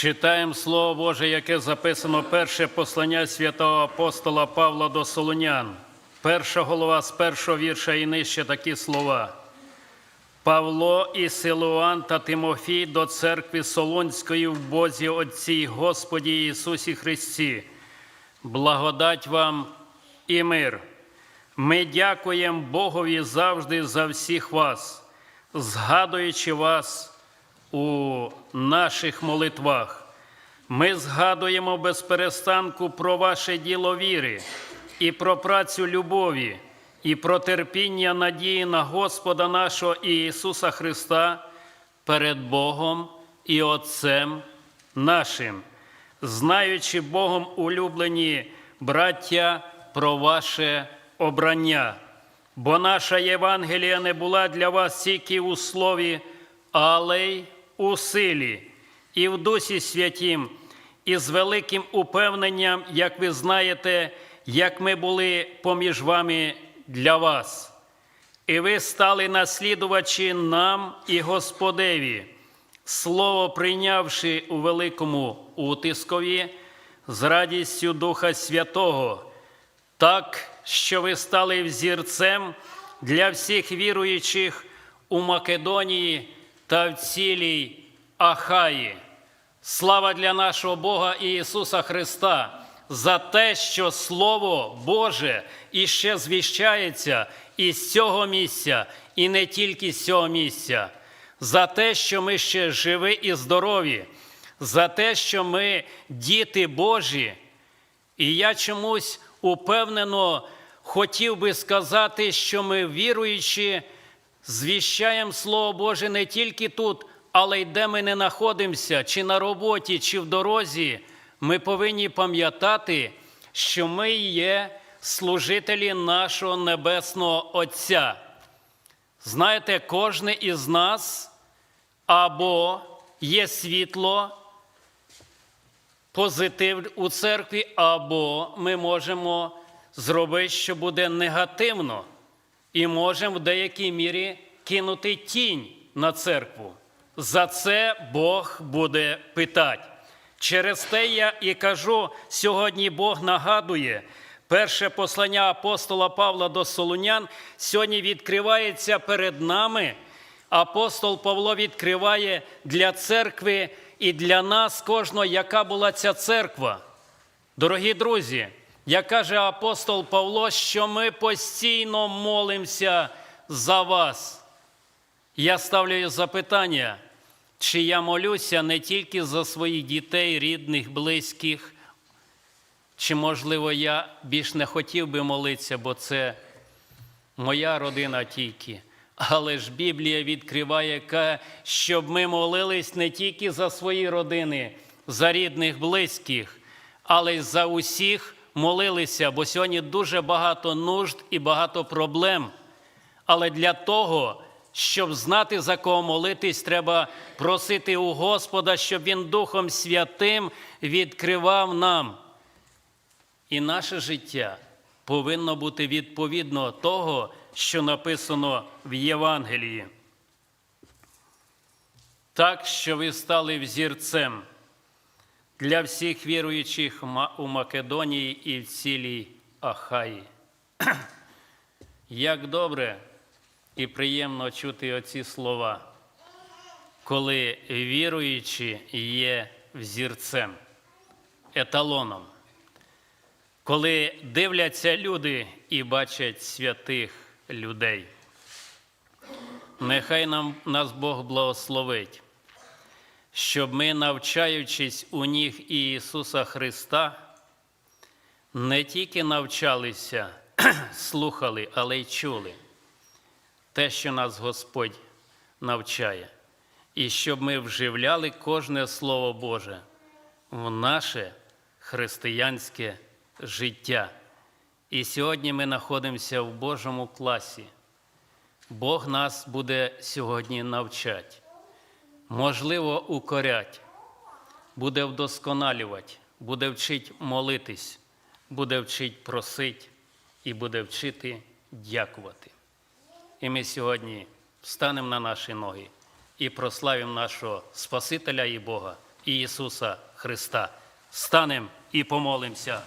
Читаємо Слово Боже, яке записано перше послання святого апостола Павла до Солонян. Перша голова з першого вірша і нижче такі слова. Павло і Силуан та Тимофій до церкви Солонської в Бозі Отці Господі Ісусі Христі. Благодать вам і мир. Ми дякуємо Богові завжди за всіх вас, згадуючи вас у наших молитвах. Ми згадуємо без перестанку про ваше діло віри і про працю любові, і про терпіння надії на Господа нашого Ісуса Христа перед Богом і Отцем нашим, знаючи Богом улюблені браття про ваше обрання. Бо наша Євангелія не була для вас тільки у слові, але й у силі, і в Дусі Святім, і з великим упевненням, як ви знаєте, як ми були поміж вами для вас. І ви стали наслідувачі нам і Господеві, слово прийнявши у великому утискові з радістю Духа Святого, так, що ви стали взірцем для всіх віруючих у Македонії та в цілій Ахаї. Слава для нашого Бога і Ісуса Христа за те, що Слово Боже іще звіщається із цього місця, і не тільки з цього місця, за те, що ми ще живі і здорові, за те, що ми діти Божі. І я чомусь упевнено хотів би сказати, що ми віруючи, звіщаємо Слово Боже не тільки тут, але й де ми не знаходимося, чи на роботі, чи в дорозі, ми повинні пам'ятати, що ми є служителі нашого Небесного Отця. Знаєте, кожен із нас або є світло, позитив у церкві, або ми можемо зробити, що буде негативно, і можемо в деякій мірі кинути тінь на церкву. За це Бог буде питати. Через те я і кажу, сьогодні Бог нагадує, перше послання апостола Павла до Солунян сьогодні відкривається перед нами. Апостол Павло відкриває для церкви і для нас кожного, яка була ця церква. Дорогі друзі, як каже апостол Павло, що ми постійно молимося за вас. Я ставлю запитання, чи я молюся не тільки за своїх дітей, рідних, близьких, чи, можливо, я більш не хотів би молитися, бо це моя родина тільки. Але ж Біблія відкриває, щоб ми молились не тільки за свої родини, за рідних, близьких, але й за усіх молилися, бо сьогодні дуже багато нужд і багато проблем. Але для того, щоб знати, за кого молитись, треба просити у Господа, щоб Він Духом Святим відкривав нам. І наше життя повинно бути відповідно того, що написано в Євангелії. Так, що ви стали взірцем для всіх віруючих у Македонії і в цілій Ахаї. Як добре і приємно чути оці слова, коли віруючі є взірцем, еталоном, коли дивляться люди і бачать святих людей. Нехай нам нас Бог благословить, щоб ми, навчаючись у них Ісуса Христа, не тільки навчалися, слухали, але й чули те, що нас Господь навчає, і щоб ми вживляли кожне Слово Боже в наше християнське життя. І сьогодні ми знаходимося в Божому класі. Бог нас буде сьогодні навчати, можливо, укорять, буде вдосконалювати, буде вчити молитись, буде вчити просити і буде вчити дякувати. І ми сьогодні встанемо на наші ноги і прославимо нашого Спасителя і Бога Ісуса Христа. Станем і помолимося.